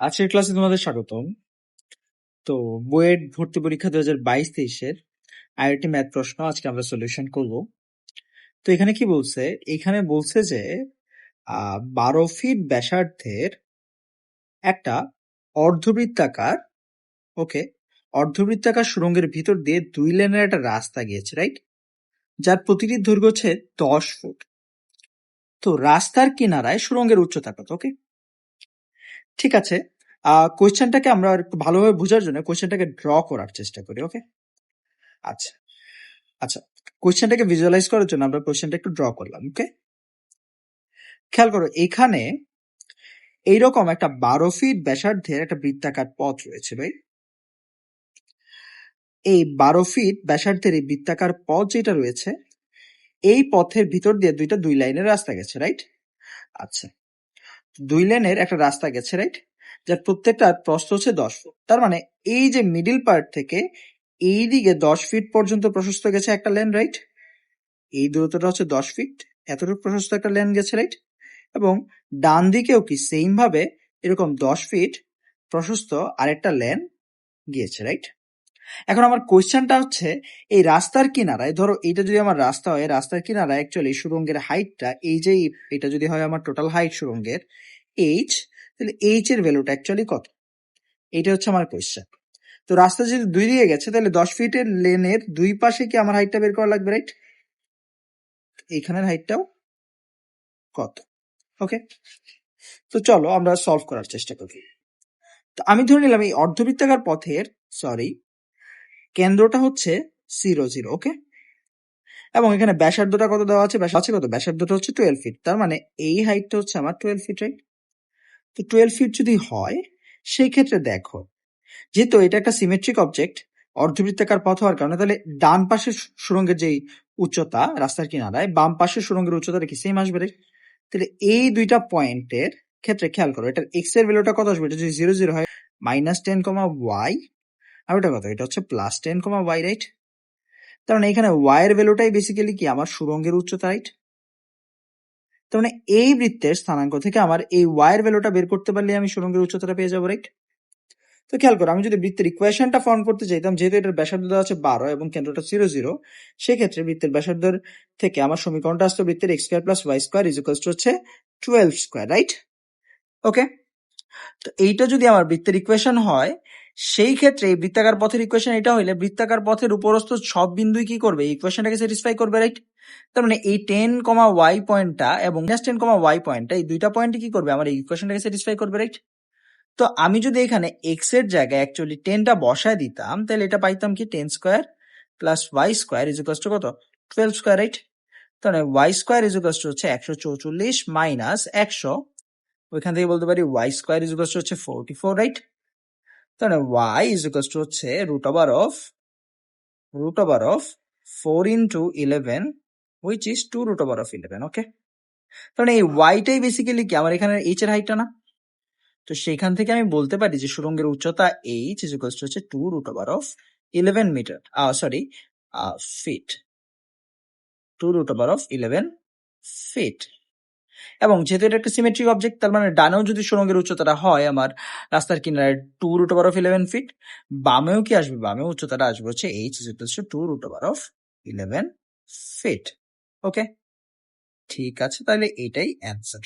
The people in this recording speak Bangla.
আজকের ক্লাসে তোমাদের স্বাগতম। তো বুয়েট ভর্তি পরীক্ষা দু হাজার বাইশ তেইশের আইআইটি ম্যাথ প্রশ্ন, আজকে আমরা সলিউশন করব। তো এখানে কি বলছে? এখানে বলছে যে বারো ফিট ব্যাসার্ধের একটা অর্ধবৃত্তাকার, ওকে, অর্ধবৃত্তাকার সুড়ঙ্গের ভিতর দিয়ে দুই লেনের একটা রাস্তা গিয়েছে, রাইট? যার প্রতিটি দৈর্ঘ্য হচ্ছে দশ ফুট। তো রাস্তার কিনারায় সুরঙ্গের উচ্চতা কত, ওকে? ঠিক আছে। কোয়েশ্চেনটাকে আমরা একটু ভালোভাবে বোঝার জন্য কোয়েশ্চেনটাকে ড্র করার চেষ্টা করি ওকে আচ্ছা। আচ্ছা কোয়েশ্চেনটাকে ভিজুয়ালাইজ করার জন্য আমরা কোয়েশ্চেনটা একটু ড্র করলাম ওকে খেয়াল করো, এখানে এইরকম একটা বারো ফিট ব্যাসার্ধের একটা বৃত্তাকার পথ রয়েছে ভাই এই বারো ফিট ব্যাসার্ধের এই বৃত্তাকার পথ যেটা রয়েছে, এই পথের ভিতর দিয়ে দুইটা দুই লাইনের রাস্তা গেছে রাইট আচ্ছা। দুই লেনের একটা রাস্তা গেছে রাইট যার প্রত্যেকটার প্রস্থ হচ্ছে দশ ফুট তার মানে এই যে মিডিল পার্ট থেকে এই দিকে দশ ফিট পর্যন্ত প্রশস্ত গেছে একটা লেন রাইট এই দূরত্বটা হচ্ছে দশ ফিট এতটুকু প্রশস্ত একটা লেন গেছে রাইট এবং ডান দিকেও কি সেম ভাবে এরকম দশ ফিট প্রশস্ত আরেকটা লেন গিয়েছে রাইট এখন আমার কোয়েশ্চেনটা হচ্ছে, এই রাস্তার কিনারায়, ধরো এটা যদি আমার রাস্তা হয়, রাস্তার কিনারায় অ্যাকচুয়ালি সুরঙ্গের হাইটটা এই যে এটা যদি হয় আমার টোটাল হাইট সুরঙ্গের এইচ তাহলে এইচ এর ভ্যালুটা অ্যাকচুয়ালি কত? এটা হচ্ছে আমার কোয়েশ্চেন তো রাস্তা যদি দুই দিয়ে গেছে, তাহলে দশ ফিটের লেনের দুই পাশে কি আমার হাইটটা বের করা লাগবে রাইট এইখানের হাইটটাও কত? ওকে তো চলো আমরা সলভ করার চেষ্টা করি। তো আমি ধরে নিলাম এই অর্ধবৃত্তাকার পথের সরি কেন্দ্রটা হচ্ছে জিরো জিরো ওকে এবং এখানে ব্যাসার্ধটা কত দেওয়া আছে? ব্যাস আছে কত? ব্যাসার্ধটা হচ্ছে টুয়েলভ ফিট তার মানে এই হাইটটা হচ্ছে আমার টুয়েলভ ফিট রাইট তো টুয়েলভ ফিট যদি হয় সেই ক্ষেত্রে দেখো, যেহেতু এটা একটা সিমেট্রিক অবজেক্ট অর্ধবৃত্তাকার পথ হওয়ার কারণে, তাহলে ডান পাশের সুরঙ্গের যেই উচ্চতা, রাস্তার কিনারায়, বাম পাশের সুরঙ্গের উচ্চতা কি সেম আসবে রে তাহলে এই দুইটা পয়েন্টের ক্ষেত্রে খেয়াল করো, এটার এক্সের ভ্যালুটা কত আসবে? এটা যদি জিরো জিরো হয় মাইনাস টেন কমা ওয়াই আর ওটা কত? এটা হচ্ছে plus ten comma Y right তার মানে এখানে ওয়াই এর ভ্যালুটাই বেসিক্যালি কি? আমার সুরঙ্গের উচ্চতা রাইট তার মানে এই বৃত্তের স্থানাঙ্ক থেকে আমার এই ওয়াই এর ভ্যালুটা বের করতে পারলে আমি সুরঙ্গের উচ্চতাটা পেয়ে যাব রাইট তো খেয়াল করো, আমি যদি বৃত্তের ইকুয়েশনটা ফর্ম করতে চাইতাম, যেহেতু এটার ব্যাসার্ধ দেওয়া আছে বারো এবং কেন্দ্রটা জিরো জিরো সেক্ষেত্রে বৃত্তের ব্যাসার্ধের থেকে আমার সমীকরণটা আসতো বৃত্তের X square plus Y square is হচ্ছে টুয়েলভ স্কোয়ার রাইট ওকে তো এইটা যদি আমার বৃত্তের ইকুয়েশন হয় সেই ক্ষেত্রে বৃত্তাকার পথের ইকুয়েশন এটা হইলে বৃত্তাকার পথের উপরস্থ সব বিন্দুই কি করবে? ইকুয়েশনটাকে স্যাটিসফাই করবে রাইট তার মানে এই টেন কমা ওয়াই পয়েন্টটা এবং টেন কমা ওয়াই পয়েন্টটা এই দুইটা পয়েন্টে কি করবে? আমার এই ইকুয়েশনটাকে স্যাটিসফাই করবে রাইট তো আমি যদি এখানে এক্সের জায়গায় অ্যাকচুয়ালি টেনটা বসায় দিতাম, তাহলে এটা পাইতাম কি? Ten square plus Y square is to কত? টুয়েলভ স্কোয়ার রাইট তাহলে ওয়াই স্কোয়ার ইজ টু হচ্ছে একশো চৌচল্লিশ মাইনাস একশো, ওইখান থেকে বলতে পারি ওয়াই স্কোয়ার ইজ টু হচ্ছে ফোরটি ফোর রাইট তাহলে ওয়াই ইজ টু হচ্ছে root over of root over of four into eleven which is two root over of eleven okay তাহলে এই ওয়াইটাই বেসিক্যালি কি? আমার এখানে এইচ এর হাইটটা না? তো সেইখান থেকে আমি বলতে পারি যে সুরঙ্গের উচ্চতা এইচ ইজ ইকুয়াল হচ্ছে two root over of eleven metre sorry feet two root over of eleven feet এবং যেহেতু এটা একটা সিমেট্রিক অবজেক্ট তার মানে ডানেও যদি সুরঙ্গের উচ্চতাটা হয় আমার রাস্তার কিনারে two root over of eleven feet বামেও কি আসবে? বামেও উচ্চতাটা আসবে হচ্ছে H to two root over of eleven feet okay ঠিক আছে, তাহলে এটাই অ্যান্সার